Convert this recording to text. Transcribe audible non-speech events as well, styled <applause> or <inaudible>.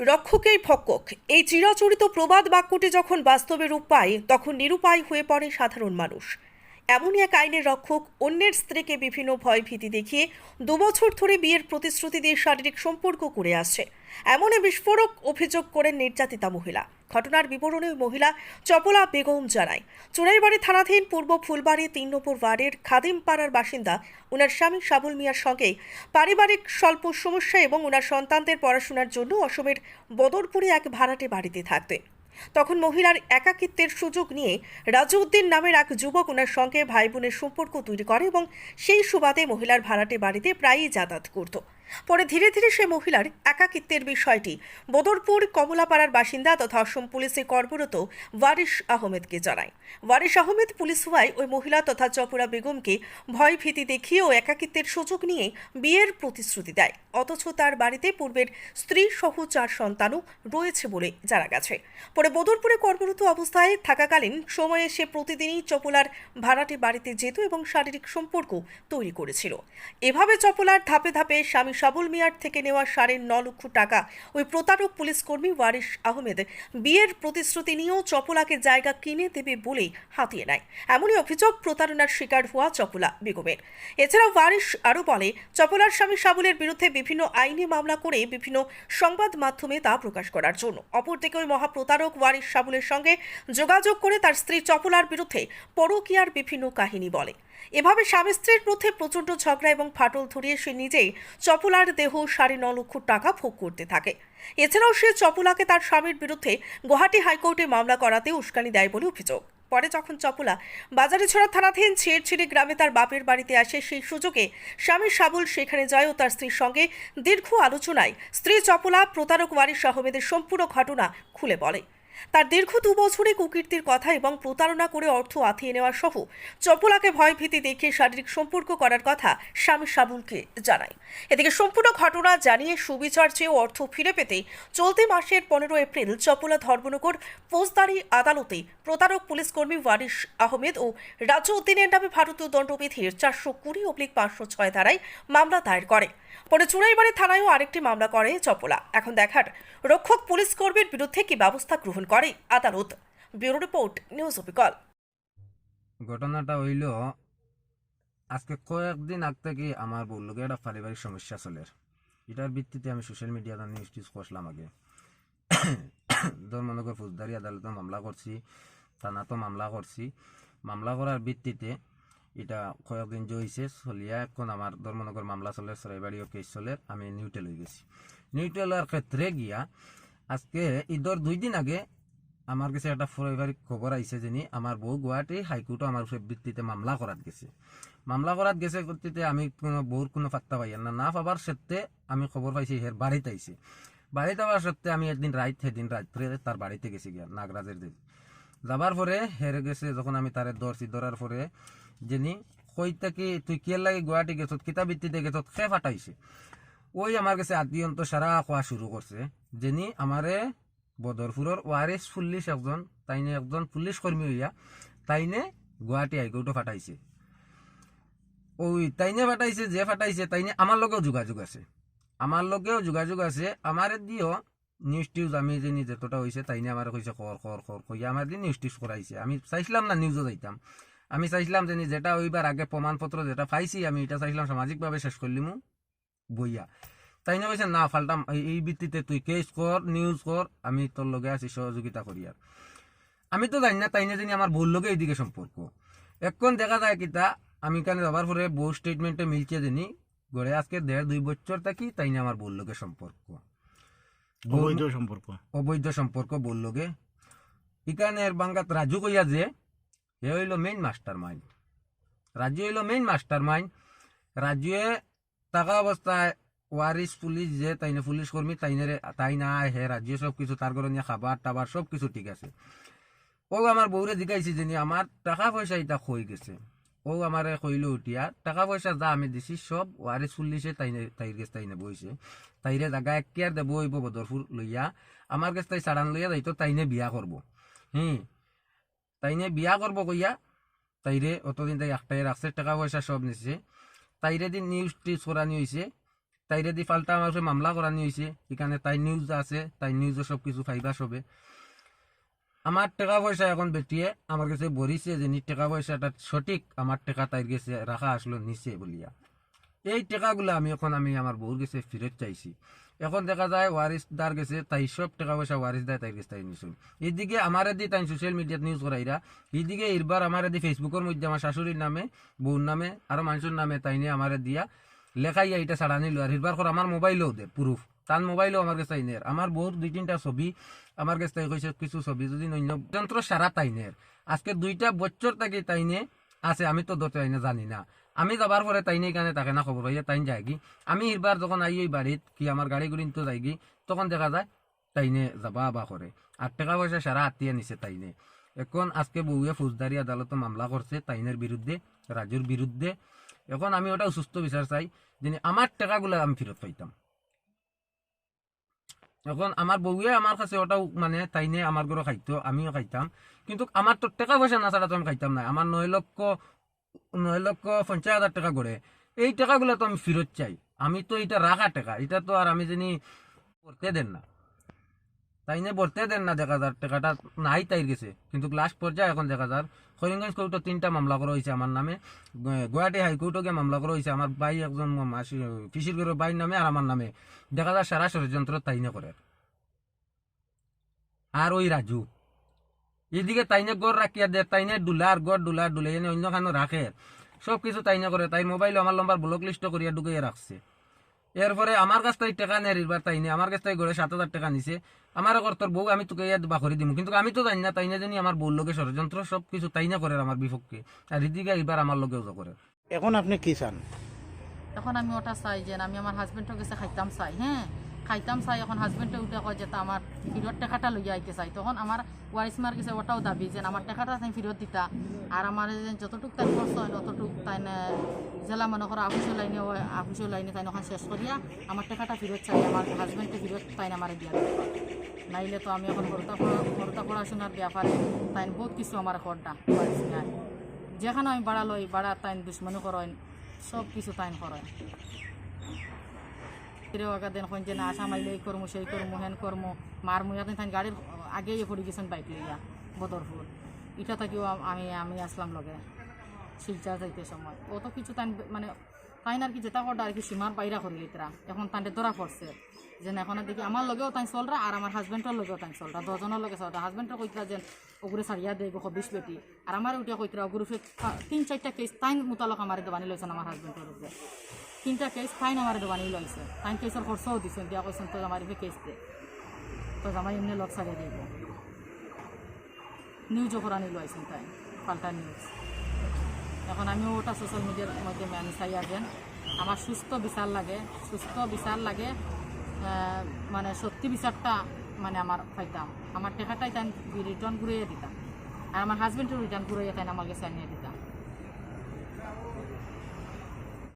রক্ষকেই ফক্কক। এই চিরাচরিত প্রবাদ বাক্যটি যখন বাস্তবে রূপ পায়, তখন নিরুপায় হয়ে পড়ে সাধারণ মানুষ। এমনই এক আইনের রক্ষক, অন্যের স্ত্রীকে বিভিন্ন ভয় ভীতি দেখিয়ে দুবছর ধরে বিয়ের প্রতিশ্রুতি দিয়ে শারীরিক সম্পর্ক করে আসছে। এমনই বিস্ফোরক অভিযোগ করেন নির্যাতিতা মহিলা। ঘটনার বিবরণে মহিলা চপলা বেগম জানায়, চুরাইবাড়ি থানাধীন পূর্ব ফুলবাড়ি তিন নম্বর ওয়ার্ডের খাদিম পাড়ার বাসিন্দা ওনার স্বামী সাবুল মিয়ার সঙ্গে পারিবারিক স্বল্প সমস্যা এবং ওনার সন্তানদের পড়াশোনার জন্য অসমের বদরপুরে এক ভাড়াটে বাড়িতে থাকতেন। তখন মহিলার একাকিত্বের সুযোগ নিয়ে রাজউদ্দিন নামের এক যুবক ওনার সঙ্গে ভাই বোনের সম্পর্ক তৈরি করে এবং সেই সুবাদে মহিলার ভাড়াটে বাড়িতে প্রায়ই যাতায়াত করত। পরে ধীরে ধীরে সে মহিলার একাকিত্বের বিষয়টি বদরপুর কমলাপাড়ার বাসিন্দা তথা অসম পুলিশে কর্মরত ওয়ারিশ আহমেদকে জানায়। ওয়ারিশ আহমেদ পুলিশ হওয়ায় ওই মহিলা তথা চপরা বেগমকে ভয় ভীতি দেখিয়ে ও একাকিত্বের সুযোগ নিয়ে বিয়ের প্রতিশ্রুতি দেয়। অথচ তার বাড়িতে পূর্বের স্ত্রী সহ চার সন্তানও রয়েছে বলে জানা গেছে। পরে বদরপুরে কর্মরত অবস্থায় থাকাকালীন সময়ে সে প্রতিদিনই চপলার ভাড়াটে বাড়িতে যেত এবং শারীরিক সম্পর্ক তৈরি করেছিল। এভাবে চপলার ধাপে ধাপে স্বামী সাবুল মিয়ার থেকে নেওয়া সাড়ে ন লক্ষ টাকা। ওই প্রতারক পুলিশ কর্মী ওয়ারিশ আহমেদ বিয়ের প্রতিশ্রুতি নিয়েও চপলাকে জায়গা কিনে দেবে বলেই হাতিয়ে নেয়। এমনই অভিযোগ প্রতারণার শিকার হওয়া চপলা বেগমের। এছাড়াও ওয়ারিশ আরও বলে, চপলার স্বামী সাবুলের বিরুদ্ধে বিভিন্ন আইনি মামলা করে বিভিন্ন সংবাদ মাধ্যমে তা প্রকাশ করার জন্য। অপরদিকে ওই মহাপ্রতারক ওয়ারিশ সাবুলের সঙ্গে যোগাযোগ করে তার স্ত্রী চপলার বিরুদ্ধে পরকীয়ার বিভিন্ন কাহিনী বলে। এভাবে স্বামী স্ত্রীর মধ্যে প্রচণ্ড ঝগড়া এবং ফাটল ধরিয়ে সে নিজেই চপলার দেহ সাড়ে ন লক্ষ টাকা ভোগ করতে থাকে। এছাড়াও সে চপলাকে তার স্বামীর বিরুদ্ধে গুয়াহাটি হাইকোর্টে মামলা করাতে উস্কানি দেয় বলে অভিযোগ। পরে যখন চপলা বাজারে ছড়া থানাধীন ছেড়ছিড়ি গ্রামে তার বাপের বাড়িতে আসে, সেই সুযোগে স্বামী সাবুল সেখানে যায় ও তার স্ত্রীর সঙ্গে দীর্ঘ আলোচনায় স্ত্রী চপলা প্রতারক ওয়ারিশ আহমেদের সম্পূর্ণ ঘটনা খুলে বলে। তার দীর্ঘ দু বছরে কুকীর্তির কথা এবং প্রতারণা করে অর্থ আথিয়ে নেওয়া সহ চপলাকে ভয়ভীতি দেখিয়ে শারীরিক সম্পর্ক করার কথা স্বামী সাবুলকে জানায়। এদিকে সম্পূর্ণ ঘটনা জানিয়ে সুবিচার চেয়েও অর্থ ফিরে পেতে চলতি মাসের পনেরো এপ্রিল চপলা ধর্মনগর ফৌজদারি আদালতে প্রতারক পুলিশ কর্মী ওয়ারিশ আহমেদ ও রাজ্য উদ্দিনের নামে ভারতীয় দণ্ডবিধির চারশো কুড়ি অব্লিক পাঁচশো ছয় ধারায় মামলা দায়ের করে। পরে চুরাইবাড়ি থানায়ও আরেকটি মামলা করে চপলা। এখন দেখার, রক্ষক পুলিশ কর্মীর বিরুদ্ধে কি ব্যবস্থা গ্রহণ করে? আদালত। ব্যুরো রিপোর্ট, নিউজ অবিকল ঘটনাটা হইল, আজকে কয়েকদিন আগ থেকে আমার বললোকে একটা পারিবারিক সমস্যা চলে। এটার ভিত্তিতে আমি সোশ্যাল মিডিয়াতে নিউজ টিউজ করলাম আগে। <coughs> ধর্মনগর ফৌজদারি আদালতে মামলা করছি থানাতো মামলা করছি। মামলা করার ভিত্তিতে এটা কয়েকদিন জইছে চলিয়া এখন আমার ধর্মনগর মামলা চলে সরাইবাড়িও কেস চলে, আমি নিউটেল হয়ে গেছি। নিউটেলের ক্ষেত্রে গিয়া, আজকে ঈদর দুই দিন আগে আমার কাছে একটা পারিবারিক খবর আইছে যিনি আমার বউ গুয়াহাটি হাইকোর্টও আমার ভিত্তিতে মামলা করাত গেছে। মামলা করাত গেছে ভিত্তিতে আমি কোনো, বউর কোনো পাত্তা পাই না। না পাবার সত্ত্বে আমি খবর পাইছি হের বাড়িতে আইছে। বাড়িতে আবার সত্ত্বে আমি একদিন রাইত, সেদিন রাত্রে তার বাড়িতে গেছি গিয়া, নাগরাজের দিন। যাবার পরে হেরে গেছে, যখন আমি তারে ধরছি ধরার পরে যিনি কইতা কি তুই কিয়ার লাগে গুয়াহাটি গেছত? কিতা ভিত্তিতে গেছত? খে ফাটাইছে। ওই আমার কাছে আত্মীয়ন্ত সারা কোয়া শুরু করছে, যিনি আমারে বদরপুরের ওয়ারিস পুলিশ একজন, তাইনে একজন পুলিশ কর্মী হইয়া তাইনে গুয়াহাটি হাইকোর্টও ফাটাইছে। ওই তাইনে ফাটাইছে, যে ফাটাইছে, তাইনে আমার লগেও যোগাযোগ আছে। আমার লগেও যোগাযোগ আছে। আমার দিও নিউজ টিউজ আমি যে যতটা হয়েছে তাইনে আমার কইছে কর কর কর কইয়া আমার দিয়ে নিউজ টিউজ করাইছে আমি চাইছিলাম না নিউজও যাইতাম আমি চাইছিলাম যে যেটা ওইবার আগে প্রমাণপত্র যেটা পাইছি আমি এটা চাইছিলাম সামাজিকভাবে শেষ করলিমু বইয়া। তাই না কইছে না ফাল্টাম এই- ভিত্তিতে তুই কেস কর নিউজ কর আমি তোর লগে আছি সহযোগিতা করি আর। আমি তো জানি না তাই না জানি আমার বউর লগে এইদিকে সম্পর্ক। এখন দেখা যায় কিতা আমি কানে যাবার পরে বউ স্টেটমেন্টে মিলছে জানি গড়ে আজকে দেড় দুই বছর থাকি তাই না আমার বউর লগে সম্পর্ক। অবৈধ সম্পর্ক। অবৈধ সম্পর্ক বউর লগে। ইকানের বাঙ্গাত রাজু কইয়া যে হে হইল মেইন মাস্টার মাইন্ড রাজু হইল মেইন মাস্টার মাইন্ড রাজুয়ে থাকা অবস্থায় ওয়ারিস পুলিশ যে তাইনে পুলিশ কর্মী তাইনে তাই না, হে রাজ্য সব কিছু তার ঘরে নিয়ে খাবার টাবার সব কিছু ঠিক আছে। ও আমার বউরে জিগাইছে যে আমার টাকা পয়সা এটা খই গেছে। ও আমারে কইল, উঠিয়া, টাকা পয়সা যা আমি দিছি, সব ওয়ারিস পুলিশে তাইনে, তাইর গেছে তাইনে বইছে। তাইরে জায়গা এক কেয়ার দেব বদরপুর লইয়া। আমার কাছে তাই সাড়ান লইয়া যাইতো, তাইনে বিয়া করব। হুম। তাইনে বিয়া করব কইয়া, তাইরে অতদিন তাই একটাই রাখছে, টাকা পয়সা সব নিছে। তাইরে দিন নিউজ টিউজ করানি হয়েছে তাইরে দি ফাল্টা আমার মামলা করানি হয়েছে এখানে তাই নিউজ আছে, তাই নিউজে সব কিছু ফাইবা সবে। আমার টাকা পয়সা এখন বেটিয়ে আমার কাছে বরিছে যে নি টাকা পয়সাটা সঠিক, আমার টাকা তাই গেছে রাখা আসলো নিচে বলিয়া। এই টাকাগুলো আমি এখন আমি আমার বউর কাছে ফেরত চাইছি। এখন দেখা যায় ওয়ারিস দার গেছে, তাই সব টাকা পয়সা ওয়ারিস দেয়, তাই গেছে তাই নিশুন এইদিকে আমার দি তাই সোশ্যাল মিডিয়াত নিউজ করাইরা এইদিকে এরবার আমার দি ফেসবুকের মধ্যে আমার শাশুড়ির নামে, বউর নামে, আরও মানুষের নামে তাই নিয়ে আমার দিয়া লেখাইয়া এটা ছাড়া নিল। আর এরবার করে আমার মোবাইলও দে প্রুফ তার মোবাইলও আমার কাছে আইনের আমার বহুত দুই তিনটা ছবি আমার কাছে তাই কইছে, কিছু ছবি যদি অন্য যন্ত্র সারা তাইনের আজকে দুইটা বছর তাকে তাইনে আছে, আমি তো ধরতে আইনে জানি না। আমি যাবার পরে তাইনে এখানে তাকে না খবর পাইয়া তাইন যায় কি আমি এবার যখন আই ওই বাড়িত কি আমার গাড়ি গুড়ি তো যাই কি তখন দেখা যায় তাইনে যাবা বা করে আর টাকা পয়সা সারা আত্মীয় নিছে তাইনে। এখন আজকে বউয়ে ফৌজদারি আদালতে মামলা করছে তাইনের বিরুদ্ধে রাজুর বিরুদ্ধে এখন আমি ওটা সুস্থ বিচার চাই যে আমার টাকাগুলো আমি ফেরত পাইতাম এখন আমার বউয়ে আমার কাছে ওটাও মানে তাইনে আমার ঘরে খাইতো আমিও খাইতাম কিন্তু আমার তো টাকা পয়সা না ছাড়া তো আমি খাইতাম না আমার নয় লক্ষ নয় লক্ষ পঞ্চাশ হাজার টাকা করে। এই টাকাগুলো তো আমি ফেরত চাই। আমি তো এটা রাখা টাকা। এটা তো আর আমি জানি করতে দেন না। তাই নিয়ে ভরতে দেন না, দেখা যার টাকাটা নাই তাই গেছে। কিন্তু লাস্ট পর্যায়ে এখন দেখা যার করিমগঞ্জ কোর্টে তিনটা মামলা করা হয়েছে আমার নামে। গুয়াহাটি হাইকোর্টে গিয়ে মামলা করা হয়েছে আমার ভাই একজন পিসির ঘরের বাইর নামে আর আমার নামে। দেখা যায় সারা ষড়যন্ত্র তাই না করে। আর ওই রাজু। এদিকে তাইনে গড় রাখিয়া দে তাইনে ডুলার গড় ডুলার ডুলে এনে অন্য খানো রাখে। সব কিছু তাইনে করে তাই মোবাইল আমার লম্বার ব্লক লিস্ট করিয়া ঢুকিয়ে রাখছে এরপরে আমার কাছ থেকে টাকা নেয় এবার তাইনে আমার কাছ থেকে গড়ে সাত হাজার টাকা নিছে। আমার আগর তোর বউ আমি তোকে ইয়াত বাখরি দিমু। কিন্তু আমি তো জানি না তাইনে জানি আমার বউর লগে ষড়যন্ত্র সব কিছু তাইনে করে আমার বিপক্ষে। আর এদিকে এবার আমার লগেও তো করে এখন আপনি কি চান? এখন আমি ওটা চাই যে আমি আমার হাজবেন্ডের কাছে খাইতাম চাই হ্যাঁ খাইতাম চাই, এখন হাজবেন্ডে উঠে কয় যে আমার ফিরত টাকাটা লইয়া আইতে চাই। তখন আমার ওয়াইস মার কাছে ওটাও দাবি যে আমার টাকাটা তাই ফিরত দিতা। আর আমার যতটুক তাই খরচ হয় অতটুক তাই জেলা মনে করো আফিসের লাইনে আফিসের লাইনে তাই ওখানে শেষ করিয়া আমার টাকাটা ফিরত চাই আমার হাজবেন্ডকে ফিরত তাই আমার দিয়া। নাইলে তো আমি এখন হরতা হরতা পড়াশোনার ব্যাপারে তাই বহুত কিছু আমার খরটা যেখানে আমি বাড়া লই বাড়া তাই দুশ্মনী করেন সব কিছু তাই করেন ফিরে ওকা দেন না আশা মাইলে এই করমু, সেই করমু, হেন করমু মার মুয়া তাই গাড়ির আগেই পড়ে গেছেন বাইক লইয়া, বদরপুর। এটা থাকিও আমি আমি আসলাম লগে, শিলচর যাইতে সময়। অত কিছু তাই মানে তাই আর কি যেটা করটা আর কি, সীমার বাইরা করে লিতরা এখন তান্ডে ধরা পড়ছে। যে এখন দেখি, আমার লগেও তাই চলরা, আর আমার হাজবেন্ডের লগেও তাই চলরা। দজনের লগে চলরা। হাজবেন্ডের কইতরা যে ওগুলো সারিয়া দেয় গো বিশ বেটি আর আমার উঠিয়া কইতরা ওগুলো তিন চারটা কেস তাই মোতালক আমার দোকানি লইছেন আমার হাজবেন্ডের উপরে। তিনটা কেস ফাইন আমার দোকানি লইছে। ফাইন কেসের খরচাও দিছেন দিয়া কইছেন তো আমার ইফে কেস দে। তো আমার এমনি লগ সারিয়ে দিব নিউজও করানি লইছেন তাই, পাল্টা নিউজ এখন আমিও ওটা সোশ্যাল মিডিয়ার মধ্যে আমি চাই আছেন আমার সুস্থ বিচার লাগে, সুস্থ বিচার লাগে মানে সত্যি বিচারটা মানে আমার পাইতাম। আমার টাকাটাই তাই রিটার্ন ঘুরিয়ে দিতাম। আর আমার হাজবেন্ডও রিটার্ন ঘুরিয়ে তাই আমার কাছে আনিয়ে দিতাম।